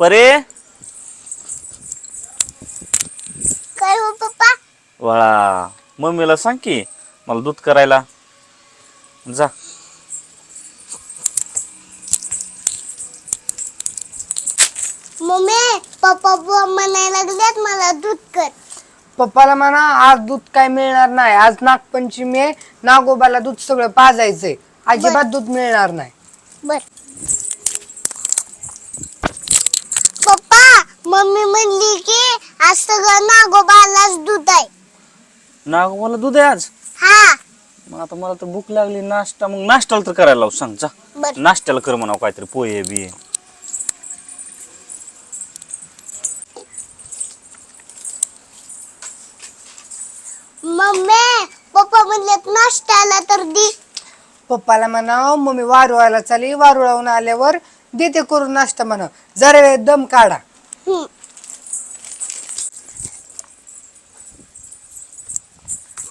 परे? काय हो पप्पा? वळा. मम्मीला सांग की मला दूध करायला. जा. मम्मी पप्पा बुवा म्हणायला लागल्यात मला दूध कर. पप्पाला म्हणा आज दूध काय मिळणार नाही. आज नागपंचमी आहे. नागोबाला दूध सगळं पाजायचंय. अजिबात दूध मिळणार नाही. बर. पप्पा मम्मी म्हणली की आज सगळं नागोबालाच दूध आहे. नाग मला दूध आहे आज? हा. मग आता मला तर भूक लागली नाश्ता मग नाश्त्याला तर करायला लावू सांग जा. बर. नाश्त्याला कर म्हणावं काहीतरी पोहे बिये. मम्मी पप्पा म्हणलेत नाश्त्याला तर दी. पप्पाला म्हणा मम्मी वारुळाला चाली वारुळाहून आल्यावर देते करून नाश्ता म्हणा. जरा वेळ दम काढा. हम्म.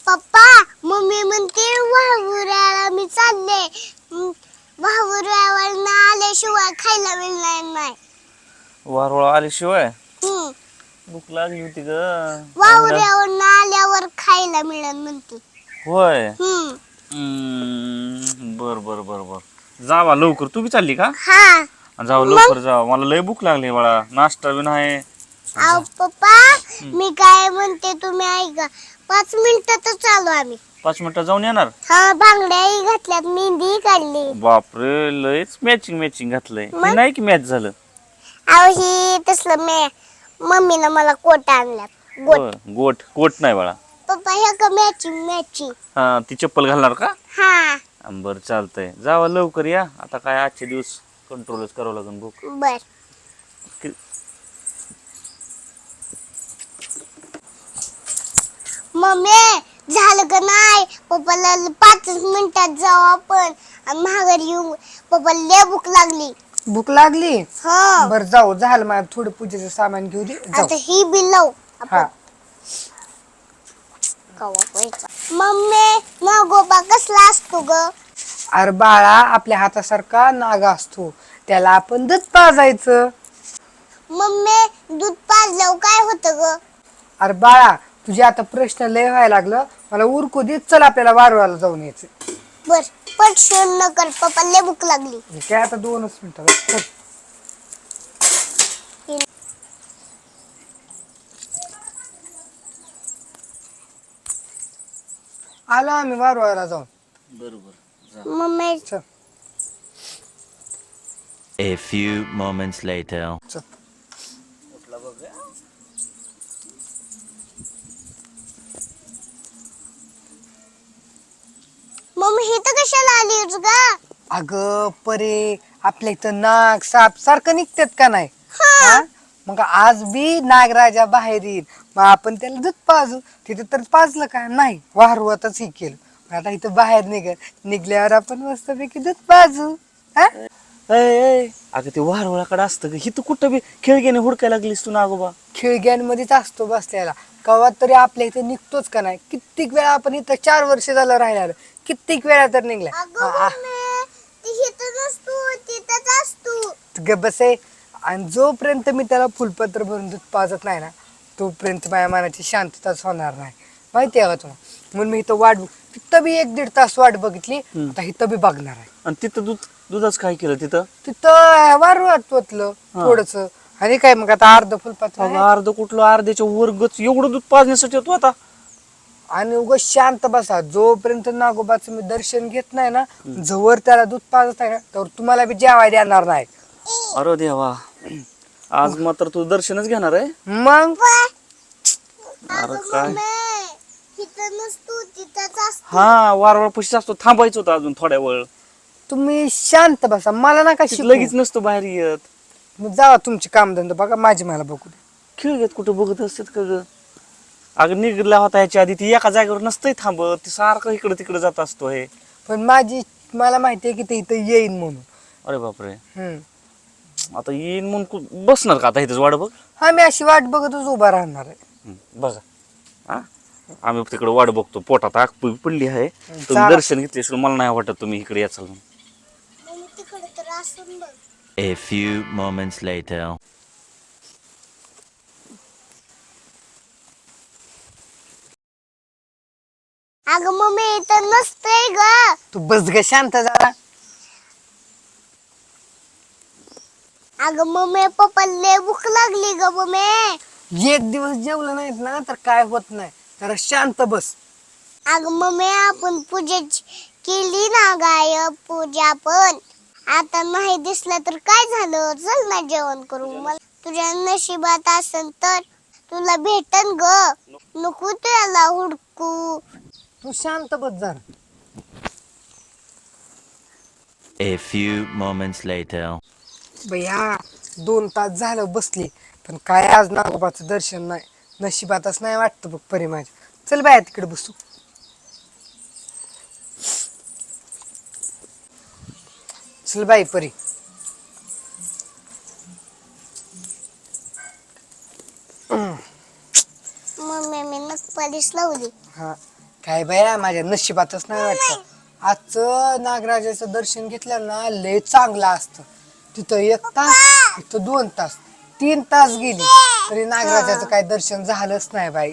पप्पा मम्मी म्हणते वाहुऱ्याला मी चालले. वाहुऱ्यावर ना आल्याशिवाय खायला मिळणार नाही वारोळा आल्याशिवाय? हम्म. भूक लागली होती ग. वाहुऱ्यावर ना आल्यावर खायला मिळेल म्हणते. होय? हम्म. हम्म, बर बर बर बर. जावा लवकर. तू बी चालली का? हा. जाऊ लवकर जावा. मला लय भूक लागली बाळा. नाश्ता बी नाही. अहो पप्पा मी काय म्हणते तुम्ही ऐका. पाच मिनिटातच चालू आम्ही. पाच मिनिटं जाऊन येणार? हा बांगड्याही घातल्यात मेहंदी काढली. बापरे लयच मॅचिंग मॅचिंग घातलंय? हे नाही की मॅच झालं? अहो ही तसलं मे मम्मीनं मला कोट आणल्यात. गोट. होय, गोट. गोट नाही बाळा. पप्पा हे का मॅचिंग मॅचिंग हा ती चप्पल घालणार का? हा. बर चालतंय. जावा लवकर या. आता काय आजचे दिवस कंट्रोलच करावं लागेल भूक बर. कि- मम्मी झालं का नाही? पप्पाला पाचच मिनिटात जाऊ आपण. आणि माघारी येऊ. पप्पाला लय भूक लागली. भूक लागली? हा. बर जाऊ. झालं मला थोडं पूजेचं सामान घेऊ दे जाऊ. आता ही बिल लावू. हा. आपण कवा पैसा मम्मी नागोबा कसला असतो ग? अरे बाळा आपल्या हातासारखा नाग असतो. त्याला आपण दूध पाजायचं. मम्मी दूध पाजल्यावर काय होतं ग? अरे बाळा तुझे आता प्रश्न लय व्हायला लागलं. मला उरकू दे चल आपल्याला वारुळाला जाऊन यायचं. बर पटशून न कर पप्पा लय भूक लागली. काय आता दोनच मिनिटं चल. आलो आम्ही वारुळाला जाऊन. बरोबर. मम्मी चल. A few moments later. चल. मम्मी हे. तर कशाला आली होती ग? अगं परे आपल्या इथं नाग साप सारखं निघतात का नाही? हा? मग आज बी नागराजा बाहेर येईल मग आपण त्याला दूध पाजू तिथे तर पाजलं का? नाही वारुळातच हे केलं. मग आता इथं बाहेर निघ निघल्यावर आपण मस्तपैकी दूध पाजू हा? अगं ते वारवळाकडे असतं ग. हिथं कुठं बी खेळग्याने हुडकायला लागलीस तू नागोबा खेळग्यांमध्येच असतो बसलेला. कवा तरी आपल्या इथे निघतोच का नाही? कित्येक वेळा आपण इथं चार वर्ष झालं राहिला कित्येक वेळा तर निघलाय अगं आ- आ- मम्मी ती इथं नसतो तिथंच असतो. ग बसे आणि जोपर्यंत मी त्याला फुलपत्र भरून दूध पाजत नाही ना तोपर्यंत माझ्या मनाची शांतताच होणार नाही. माहिती आहे का तुला म्हणून मी इथं वाट तिथं बी एक दीड तास वाट बघितली आता इथं बी बघणार आहे. आणि तिथं दूध दुधाच काय केलं तिथं? तिथं वारुळात ओतलं थोडस. आणि काय मग आता अर्ध फुलपत्र आहे. अगं अर्ध कुठलं अर्ध्याच्या वर्गच एवढं दूध पाजण्यासाठी होतो आता. आणि उग शांत बसा. जोपर्यंत नागोबाचं मी दर्शन घेत नाही ना जवळ त्याला दूध पाजत आहे ना तर तुम्हाला बी जेवाय देणार नाही. अरे देवा. आज मात्र तू दर्शनच घेणार आहे? मग? अरे काय? असतो. हा वारवार पशी असतो थांबायचं होतं अजून थोड्या वेळ. तुम्ही शांत बसा मला नका तिथं शिकू. लगेच नसतो बाहेर येत. मग जावा तुमचे कामधंदा बघा माझी मला बघू खेळ घेत कुठं बघत असतात का ग? अगं निघला होता याच्या आधी ती एका जागेवर नसतंय थांबत ती सारखं इकडं तिकडे जात असतो हे पण माझी मला माहिती आहे की ते इथं येईन म्हणून. अरे बापरे. हम्म. आता येईन म्हणून बसणार का आता इथेच वाट बघ? हा मी अशी वाट बघतच उभा राहणार आहे. बघा. आम्ही तिकडे वाट बघतो. पोटात आग पडली आहे. तुम्ही दर्शन घेतले मला नाही वाटत तुम्ही इकडे याचाल म्हणून. मग तर असून A few moments later. अगं ग. तू बस ग शांत झाला अगं मम्मी पप्पा लय भूक लागली ग मम्मी. एक दिवस जेवलं नाहीत ना तर काय होत नाही. जरा शांत बस. अगं मम्मी आपण पूजा केली ना गाय पूजा पण. आता नाही दिसलं तर काय झालं? चल ना जेवण करू मला तुझ्या नशिबात असेल तर तुला भेटन ग. नको त्याला हुडकू. तू शांत बस जरा. A few moments later. भैया दोन तास झालं बसली पण काय आज नागोबाचं दर्शन नाही नशिबातच नाही वाटतं बघ परी माझ्या. चल बाया तिकडे बसू. चल बाई परी. मम्मी मी लावली. हा काय बाया माझ्या नशिबातच नाही वाटतं. आजचं नागराजाचं दर्शन घेतलं ना लय चांगलं असतं. तिथं एक तास इथं दोन तास तीन तास गेली. तरी नागराजाचं काय दर्शन झालंच नाही बाई.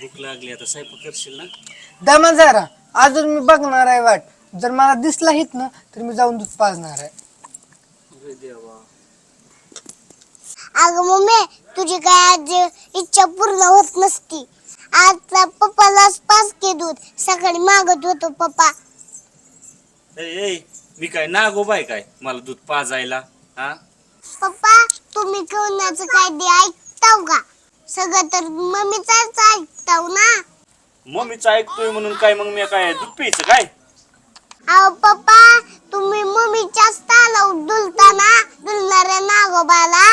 भूक लागली आता स्वयंपाक करशील ना? दमा जरा अजून मी बघणार आहे वाट. जर मला दिसला हित ना तर मी जाऊन दूध पाजणार आहे. अरे देवा. अगं मम्मी तुझी काय आज इच्छा पूर्ण होत नसती. आता पप्पालाच पाच के दूध सकाळी मागत होतो पप्पा. ए, ए, मी काय नागोबाय काय? मला दूध पाजायला हा? पप्पा तुम्ही कोणाचं काय ते ऐकताव का? सगळं तर मम्मीचाच ऐकताव ना. मम्मीचं ऐकतोय म्हणून काय मग मी काय दूध प्यायचं काय? अहो पप्पा तुम्ही मम्मीच्याच तालाव डुलताना डुलणाऱ्या नागोबाला.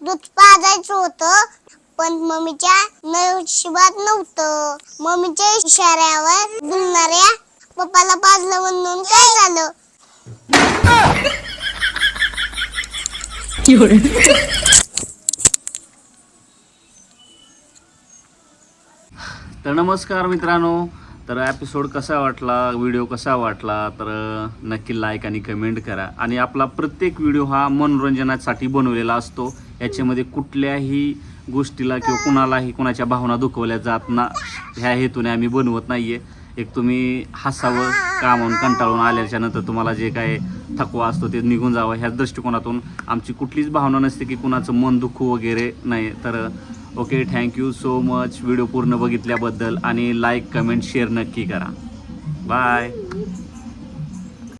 दूध पाजायचं होतं पण मम्मीच्या नशिबात नव्हतं. मम्मीच्या इशाऱ्यावर डुलणाऱ्या पप्पाला पाजलं म्हणून काय झालं तर नमस्कार मित्रांनो. तर एपिसोड कसा वाटला? व्हिडिओ कसा वाटला? तर नक्की लाईक आणि कमेंट करा. आणि आपला प्रत्येक व्हिडिओ हा मनोरंजनासाठी बनवलेला असतो. याच्यामध्ये कुठल्याही गोष्टीला किंवा कुणालाही कुणाच्या भावना दुखवल्या जात ना ह्या हेतूने आम्ही बनवत नाहीये. एक तुम्ही हसावं कामावून कंटाळून आल्याच्यानंतर तुम्हाला जे काय थकवा असतो ते निघून जावं ह्या दृष्टिकोनातून आमची कुठलीच भावना नसते की कुणाचं मन दुःख वगैरे नाही. तर okay thank you so much video पूर्ण बघितल्याबद्दल आणि लाईक कमेंट शेअर नक्की करा. बाय